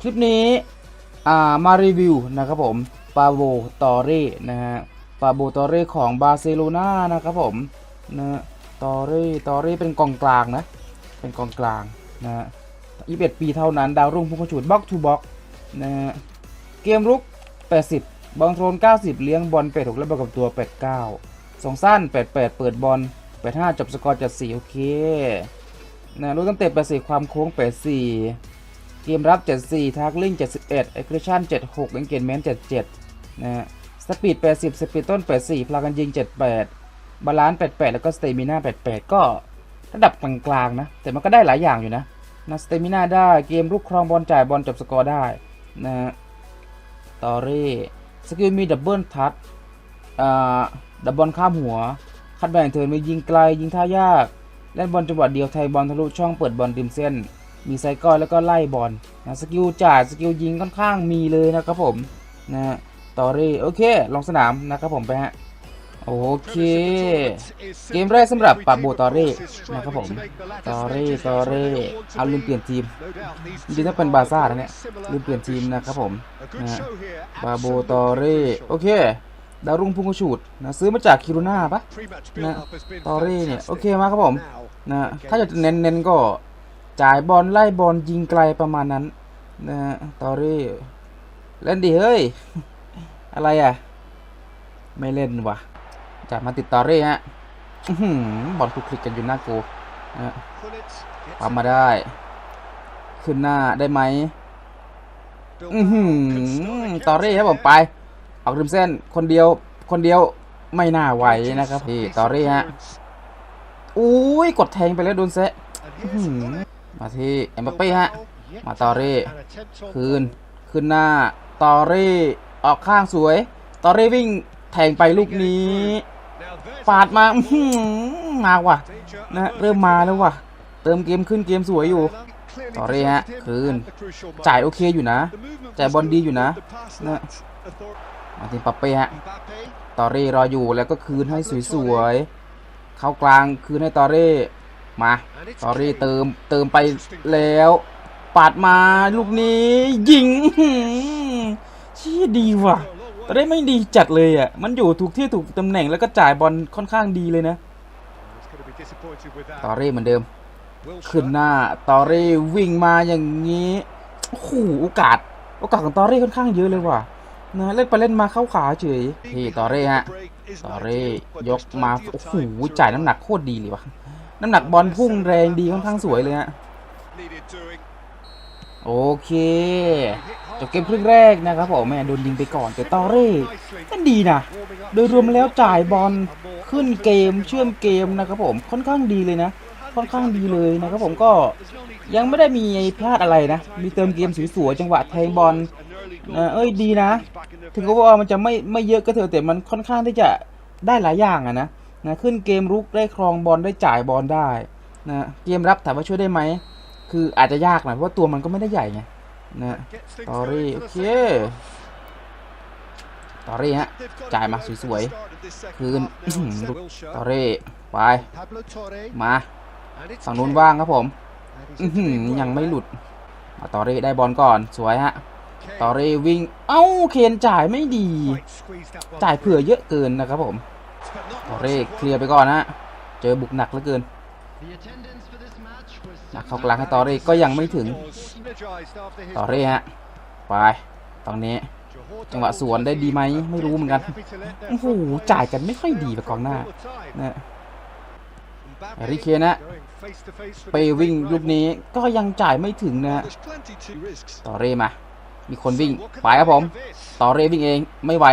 คลิปนี้อ่ามารีวิวนะครับผมปาโบตอเร่นะฮะปาโบตอเร่ของบาร์เซโลนานะครับผมนะตอเร่ตอเร่เป็นกองกลางนะ เป็นกองกลางนะฮะ21 ปีเท่านั้นดาวรุ่งพุ่งกระฉูดบล็อกทูบล็อกนะฮะเกมรุก 80 บอลโทน 90 เลี้ยงบอล86และบอลกับตัว 89สองสั้น 88 เปิดบอล 85 จบสกอร์จัด4โอเคนะรู้ตั้งแต่84 ความโค้ง 84 เกมรับ 74ทาร์กลิง71เอ็กซ์คริชั่น76เอนเกจเมนต์77 นะฮะ สปีด 80 สปีดต้น 84 พลังกันยิง 78 บาลานซ์ 88 แล้วก็สเตมิน่า 88 ก็ระดับกลางๆนะ แต่มันก็ได้หลายอย่างอยู่นะนะสเตมิน่าได้ เกมลุกครองบอลจ่ายบอลจบสกอร์ได้นะฮะตอรี่สกิลมีดับเบิลทัชอ่าดับบอลข้ามหัว คัดแบ่งเทิร์นมียิงไกล ยิงท่ายาก เล่นบอลจังหวะเดียวไทยบอลทะลุช่องเปิดบอลริมเส้น มีไซเคิลแล้วก็ไล่บอลนะสกิลจ่ายสกิลยิงค่อนข้างมีเลยนะครับผมนะฮะตอรี่โอเค ลงสนามนะครับผมไปฮะโอเค เกมแรกสำหรับปาโบตอรี่นะครับผมตอรี่ตอรี่เอาลืมเปลี่ยนทีมจริงๆถ้าเป็นบาซ่านะเนี่ยลืมเปลี่ยนทีมนะครับผมนะปาโบตอรี่โอเคดาวรุ่งพุ่งกระฉูดนะซื้อมาจากคิรุน่าปะนะตอรี่เนี่ยโอเคมากครับผมนะถ้าจะเน้นๆก็ จ่ายบอลไล่บอลยิงไกลประมาณนั้นนะฮะตอรี่เล่นดิเฮ้ย อะไรอะ ไม่เล่นวะจ่ายมาติดตอรี่ฮะบอลคลุกคลิกกันอยู่หน้ากูนะปั๊มมาได้ ขึ้นหน้าได้ไหมอือหือตอรี่ครับผมไป ออกริมเส้นคนเดียวคนเดียวไม่น่าไหวนะครับพี่ตอรี่ฮะอุ้ยกดแทงไปแล้วโดนเซะ มาที่เอ็มบัปเป้ฮะ มาตอรี่คืนขึ้นหน้าตอรี่ออกข้างสวย ตอรี่วิ่งแทงไปลูกนี้ ปาดมาหือมาว่ะนะเริ่มมาแล้วว่ะ เติมเกมขึ้นเกมสวยอยู่ต่อเรฮะคืนจ่ายโอเคอยู่นะจ่ายบอลดีอยู่นะนะมาที่ปัปเป้ฮะตอรี่รออยู่แล้วก็คืนให้สวยๆเข้ากลางคืนให้ตอรี่ มาตอรี่เติมเติมไปแล้วปาดมาลูกนี้ ยิงอื้อหือชี้ดีว่ะแต่ได้ไม่ดีจัดเลยอะ มันอยู่ถูกที่ถูกตำแหน่งแล้วก็จ่ายบอลค่อนข้างดีเลยนะตอรี่เหมือนเดิม ขึ้นหน้าตอรี่วิ่งมาอย่างนี้โอ้โหโอกาส โอกาสของตอรี่ค่อนข้างเยอะเลยว่ะนะเล่นไปเล่นมาเข้าขาเฉยพี่ตอรี่ฮะตอรี่ยกมาโอ้โหจ่ายน้ำหนักโคตรดีเลยว่ะ น้ำหนักบอลพุ่งแรงดีค่อนข้างสวยเลยฮะโอเคจบเกมครึ่งแรกนะครับผมแม่โดนยิงไปก่อนแต่ตอรี่ก็ดีนะโดยรวมแล้วจ่ายบอลขึ้นเกมเชื่อมเกมนะครับผมค่อนข้างดีเลยนะ ค่อนข้างดีเลยนะครับผมก็ยังไม่ได้มีพลาดอะไรนะ มีเติมเกมสวยๆจังหวะแทงบอลเอ้ยดีนะ ถึงก็ว่ามันจะไม่ไม่เยอะก็เถอะแต่มันค่อนข้างที่จะได้หลายอย่างอะนะ นะขึ้นเกมรุกได้ครองบอลได้จ่ายบอลได้นะเกมรับถามว่าช่วยได้ไหม คืออาจจะยากหน่อยเพราะว่าตัวมันก็ไม่ได้ใหญ่ไงนะตอรี่โอเคตอรี่ฮะจ่ายมาสวยๆคืนตอรี่ไป มาฝั่งนู้นว่างครับผมยังไม่หลุดมาตอรี่ได้บอลก่อนสวยฮะตอรี่วิ่งเอ้าเคนจ่ายไม่ดี จ่ายเผื่อเยอะเกินนะครับผม ตอเร่เคลียร์ไปก่อนฮะเจอบุกหนักเหลือเกินหนักเข้ากลางให้ตอรี่ก็ยังไม่ถึงตอรี่ฮะไปตรงนี้จังหวะสวนได้ดีไหมไม่รู้เหมือนกันโอ้โหจ่ายกันไม่ค่อยดีแบบกองหน้านะแฮร์รี่เคนนะไปวิ่งลูกนี้ก็ยังจ่ายไม่ถึงนะฮะต่อเรมา มีคนวิ่งไปครับผม ต่อเรวิ่งเองไม่ไหว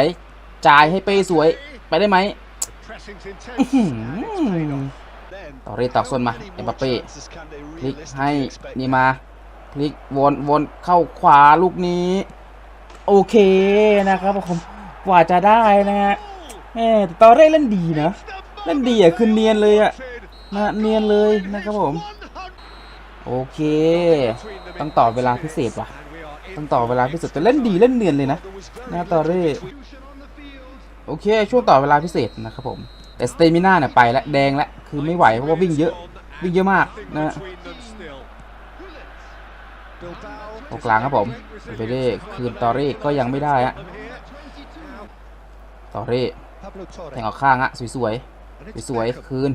จ่ายให้เป้สวยไปได้ไหม ต่อเรตอกส่วนมาเอ็มบัปเป้พลิกให้นี่มาพลิกวนวนเข้าขวาลูกนี้ โอเคนะครับผมกว่าจะได้นะฮะแม่ตอนแรกเล่นดีนะเล่นดีอะคือเนียนเลยอะนะเนียนเลยนะครับผม โอเค ต้องต่อเวลาพิเศษว่ะต้องต่อเวลาพิเศษแต่เล่นดีเล่นเนียนเลยนะนะตอเร่ โอเค ช่วงต่อเวลาพิเศษนะครับผม แต่สเตมิน่าเนี่ยไปแล้วแดงแล้วคือไม่ไหวเพราะว่าวิ่งเยอะ วิ่งเยอะมากนะฮะกลางครับผมไปได้คืนตอเร่ก็ยังไม่ได้ฮะตอเร่แทงออกข้างอะสวยๆสวยๆคืน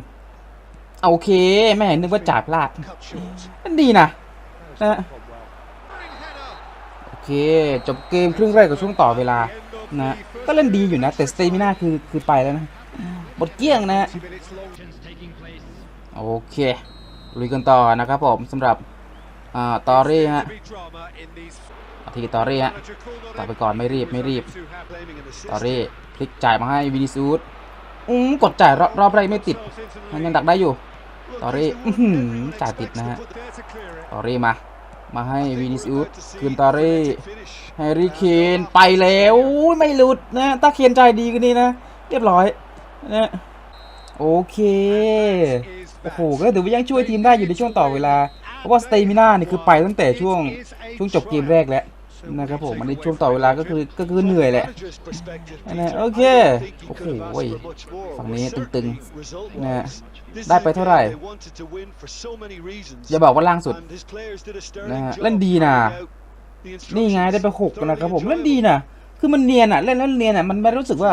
โอเคแม่เห็นึกว่าจ่ายพลาดนั่นดีนะนะโอเค จบเกมครึ่งแรกกับช่วงต่อเวลา นะก็เล่นดีอยู่นะ แต่สเตมิน่าคือคือไปแล้วนะหมดเกลี้ยงนะโอเคลุยกันต่อนะครับผมสำหรับอ่าตอรี่ฮะทีตอรี่ฮะต่อไปก่อนไม่รีบไม่รีบตอรี่พลิกจ่ายมาให้วินิซูสอืมกดจ่ายรอบรอบแรกไม่ติดมันยังดักได้อยู่ตอรี่จ่ายติดนะฮะตอรี่มา มาให้วินิซูสคืนตอรี่แฮร์รี่เคนไปแล้วอุ้ยไม่หลุดนะถ้าเคนใจดีกว่านี้นะ เรียบร้อยนะโอเค โอ้โห ก็ถือว่ายังช่วยทีมได้อยู่ในช่วงต่อเวลา เพราะว่าสเตมิน่านี่คือไปตั้งแต่ช่วงช่วงจบเกมแรกแล้ว นะครับผมอันนี้ช่วงต่อเวลาก็คือก็คือเหนื่อยแหละนะโอเคโอ้โหฝั่งนี้ตึงๆนะได้ไปเท่าไหร่อย่าบอกว่าล่างสุดนะฮะเล่นดีนะนี่ไงได้ไปหกนะครับผมเล่นดีนะคือมันเนียนอะเล่นแล้วเนียนอะมันไม่รู้สึกว่า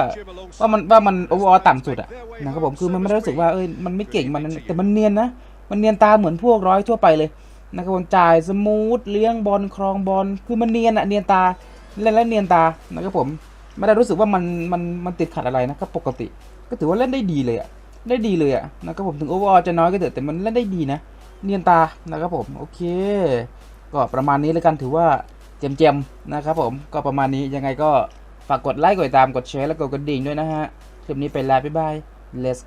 ว่ามันว่ามันโอเวอร์ต่ำสุดอะนะครับผมคือมันไม่รู้สึกว่าเอ้ยมันไม่เก่งมันแต่มันเนียนนะมันเนียนตาเหมือนพวกร้อยทั่วไปเลย นะครับผมจ่ายสมูทเลี้ยงบอลครองบอลคือมันเนียนอะเนียนตาเล่นแล้วเนียนตานะครับผมไม่ได้รู้สึกว่ามันมันมันติดขัดอะไรนะก็ปกติ ก็ถือว่าเล่นได้ดีเลยอะได้ดีเลยอะนะครับผมถึงโอเวอร์จะน้อยก็เถอะแต่มันเล่นได้ดีนะ เนียนตานะครับผมโอเค ก็ประมาณนี้แล้วกันถือว่าเจมๆนะครับผมก็ประมาณนี้ยังไงก็ฝากกดไลค์กดติดตามกดแชร์และกดกระดิ่งด้วยนะฮะคลิปนี้ไปแล้วบ๊ายบาย let's